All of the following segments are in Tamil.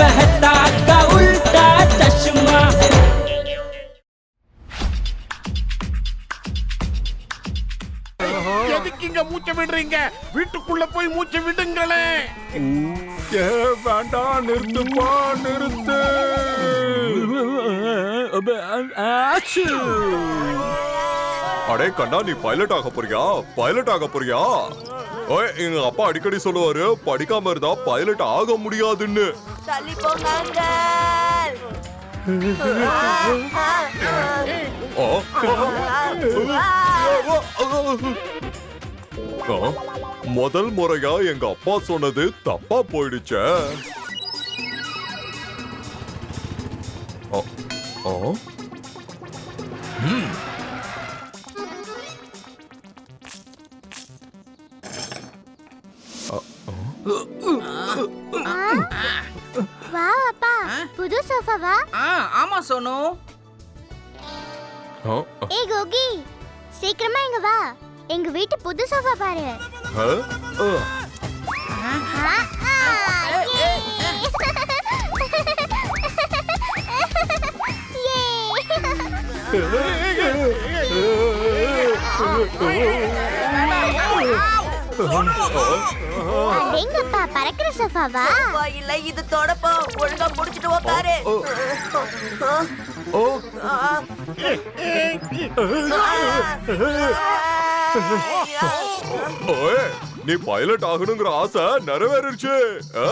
मेहता का उल्टा चश्मा எதுக்கு இங்க மூச்சை விடுறீங்க வீட்டுக்குள்ள போய் மூச்சை விடுங்களே ஏ வேண்டாம் நிறுத்துப்பா நிறுத்து ஆச்சு அடே கண்ணா நீ பைலட் ஆக போறியா பைலட் ஆக போறியா ஓய் எங்க அப்பா அடிக்கடி சொல்லுவாரு படிக்காம இருந்தா பைலட் ஆக முடியாதுன்னு. தள்ளி போங்க முதல் முறையா எங்க அப்பா சொன்னது தப்பா போயிடுச்சே. ஆ, ஆ. வா அப்பா. புது சோஃபாவா ஆ ஆமா சோனு. ஏய் கோகி. சீக்கிரமா இங்க வா. எங்க வீட்டு புது சோஃபா பாரு. ஆ, ஆ. ஆ, ஆ, யே. யே. அடேங்கப்பா பறக்கிற சோஃபாவா அப்பா, இல்ல இது தொடப்போ ஒழுங்கா முடிச்சிட்டு உக்காரு ஓ. ஓய் நீ பைலட் ஆகணுங்கிற ஆசை நிறைவேறிடுச்சு ஆ,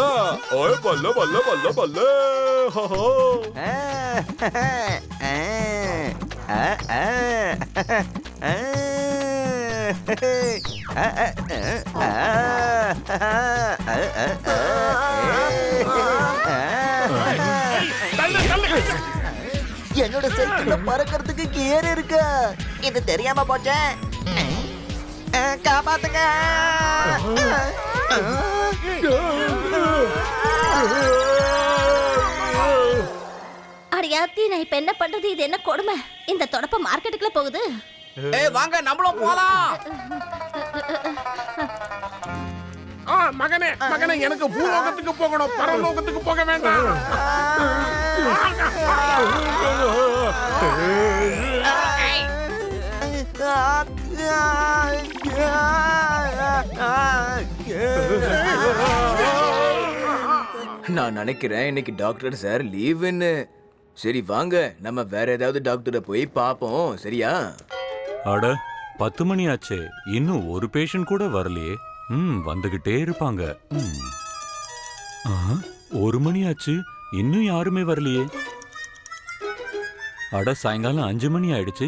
ஓய் பல்ல பல்ல பல்ல பல்ல. ஹஹோ. தள்ளு தள்ளு என்னோட சைக்கிள்ல பறக்கிறதுக்கு கியர் இருக்கு. இது தெரியாம போச்சேன் காப்பாத்துங்க. அடியாத்தி நான் இப்ப என்ன பண்றது? இது என்ன கொடுமை? இந்த தொடப்ப மார்க்கெட்டுக்குள்ள போகுது. ஏய் வாங்க நம்மளும் போலாம். ஆ மகனே மகனே எனக்கு பூலோகத்துக்கு போகணும் பரலோகத்துக்கு போக வேண்டாம். நான் நினைக்கிறேன் இன்னைக்கு டாக்டர் சார் லீவுன்னு சரி வாங்க நம்ம வேற ஏதாவது டாக்டரை போய் பார்ப்போம். சரியா? அட பத்து மணி ஆச்சே இன்னும் ஒரு பேஷண்ட் கூட வரலையே. ம் வந்துகிட்டே இருப்பாங்க. ஒரு மணி ஆச்சு இன்னும் யாருமே வரலையே. அட சாயங்காலம் அஞ்சு மணி ஆயிடுச்சு.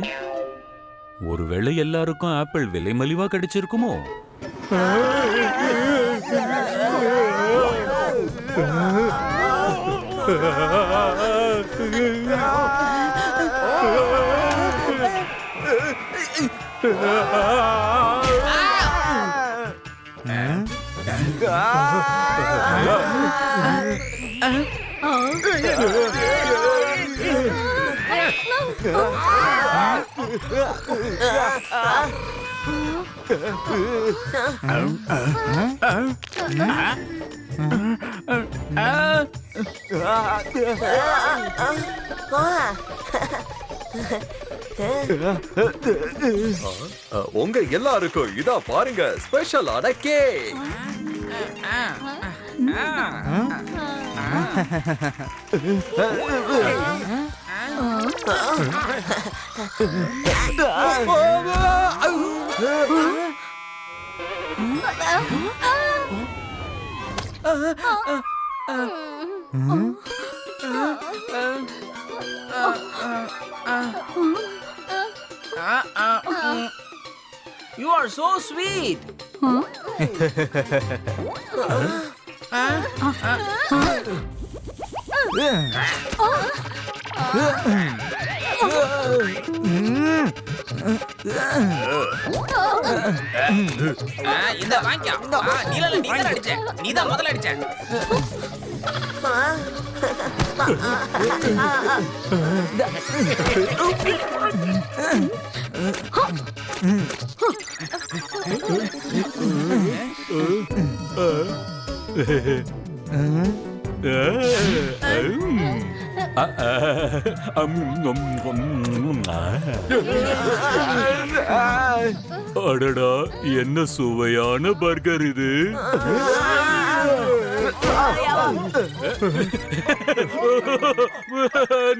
ஒருவேளை எல்லாருக்கும் ஆப்பிள் விலை மலிவா கிடைச்சிருக்குமோ? ஆ, உங்க எல்லாருக்கும் இதா பாருங்க ஸ்பெஷல் அடக்கே யூ ஆர் சோ ஸ்வீட் இந்த வாங்கிக்கோ. ஆ, நீல நீ தான் அடிச்ச. நீ தான் முதல்ல அடிச்ச. அடடா என்ன சுவையான பர்கர் இது?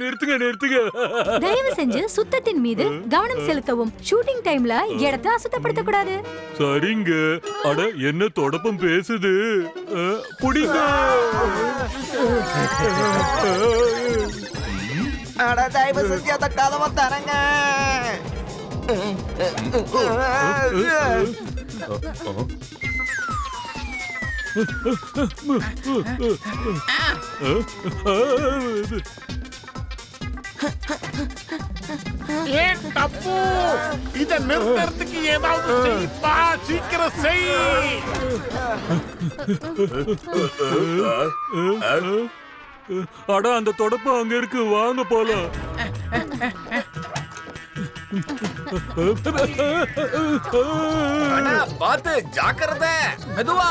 நிறுத்துங்க நிறுத்துங்க தயவு செஞ்சு சுத்தத்தின் மீது கவனம் செலுத்தவும் ஷூட்டிங் டைம்ல இடத்தை அசுத்தப்படுத்த கூடாது சரிங்க அட என்ன தொடப்பம் பேசுது புடிங்க அட தயவு செஞ்சு அந்த கதவை தரங்க ஏன் தப்பு. இத நிறுத்தறதுக்கு ஏதாவது செய்ப்பா. சீக்கிரம் செய். அட அந்த தொடப்பம் அங்க இருக்கு. வாங்க போலாம். அண்ணா, பாத்து ஜாக்கிரதை மெதுவா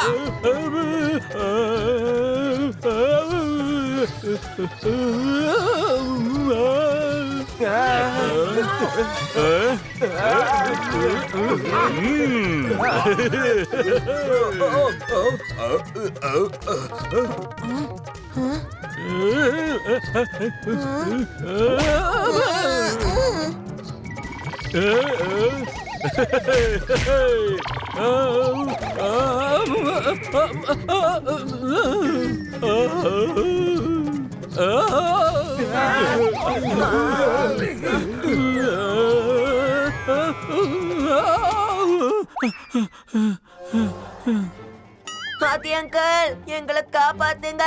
பாத்தி அங்கிள். எங்களை காப்பாத்துங்க.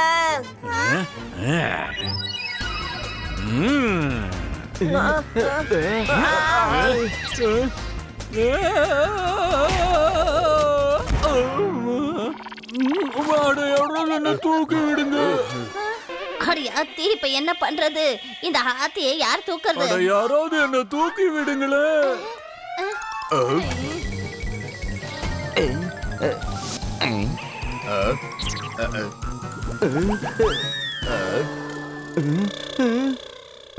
என்ன தூக்கி விடுங்க அத்தி இப்ப என்ன பண்றது? இந்த ஆத்தியை யார் தூக்குறது? அட யாராவது என்ன தூக்கி விடுங்களே.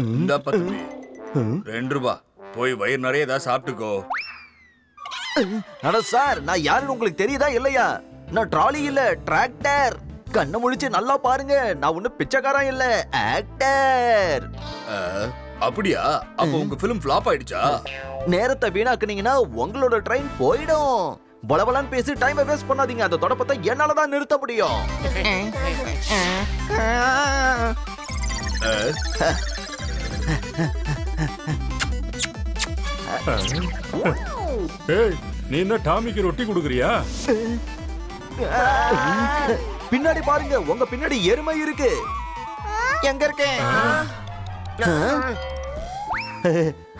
இந்த பத்து ரெண்டு ரூபா. போய் வயிறு நிறைய ஏதாவது சாப்பிட்டுக்கோ. அட சார் நான் யாருன்னு உங்களுக்கு தெரியுதா இல்லையா? நான் ட்ராலி இல்ல டிராக்டர் கண்ணை முழிச்சு நல்லா பாருங்க. நான் ஒண்ணு பிச்சைக்காரன் இல்ல ஆக்டர் அப்படியா? அப்ப உங்க ஃபிலிம் ஃபிளாப் ஆயிடுச்சா? நேரத்தை வீணாக்குனீங்கன்னா உங்களோட ட்ரெயின் போயிடும். பலபலன்னு பேசி டைம் வேஸ்ட் பண்ணாதீங்க. அந்த தொடப்பத்தை என்னால தான் நிறுத்த முடியும். ஏய் நீ என்ன டாமிக்கு ரொட்டி கொடுக்குறியா? பின்னாடி பாருங்க உங்க பின்னாடி எருமை இருக்கு. எங்க இருக்கேன்?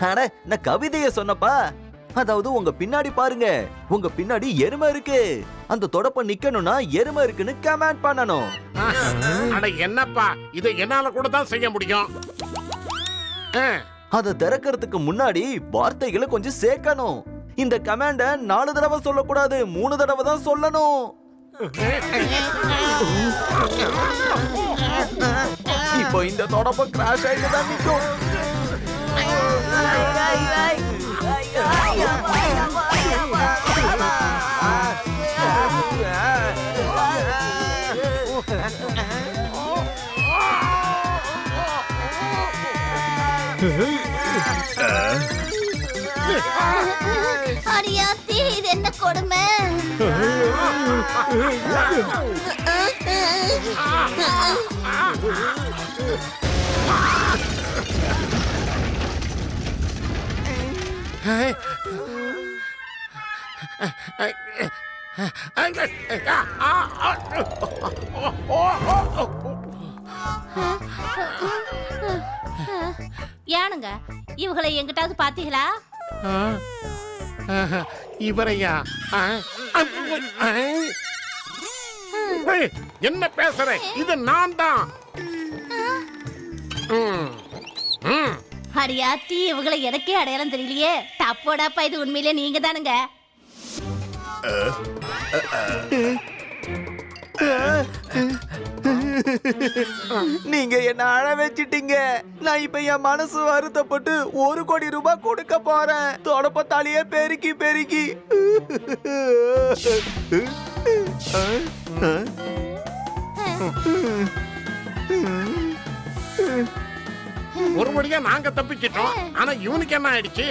அட நான் கவிதைய சொன்னப்பா. அதாவது உங்க பின்னாடி பாருங்க உங்க பின்னாடி எருமை இருக்கு. அந்த தொடப்ப நிக்கணும்னா எருமை இருக்குன்னு கமெண்ட் பண்ணணும். அட என்னப்பா? இதை என்னால கூட தான் செய்ய முடியும். அதை திறக்கிறதுக்கு முன்னாடி வார்த்தைகளை கொஞ்சம் சேர்க்கணும். இந்த கமாண்ட நாலு தடவை சொல்லக்கூடாது மூணு தடவை தான் சொல்லணும். இப்போ இந்த தொடப்ப கிராஷ் ஆயிட்டு தான் நிக்கும் அடி அரியாத்தி இது என்ன கொடுமை ஏனுங்க? இவங்களை எங்கிட்டாவது பாத்தீங்களா இவரையா? என்ன பேசுற? இது நான் தான். அடியாத்தி இவங்களை எனக்கே அடையாளம் தெரியலையே. தப்போடாப்பா இது உண்மையிலே நீங்க தானுங்க நீங்க என்ன அழ வச்சிட்டீங்க? நான் இப்ப என் மனசு வருத்தப்பட்டு ஒரு கோடி ரூபாய் கொடுக்க போறேன். தொடப்பத்தாலேயே பெருக்கி பெருக்கி. ஒரு வழியா நாங்க தப்பிச்சிட்டோம். ஆனா இவனுக்கு என்ன ஆயிடுச்சு?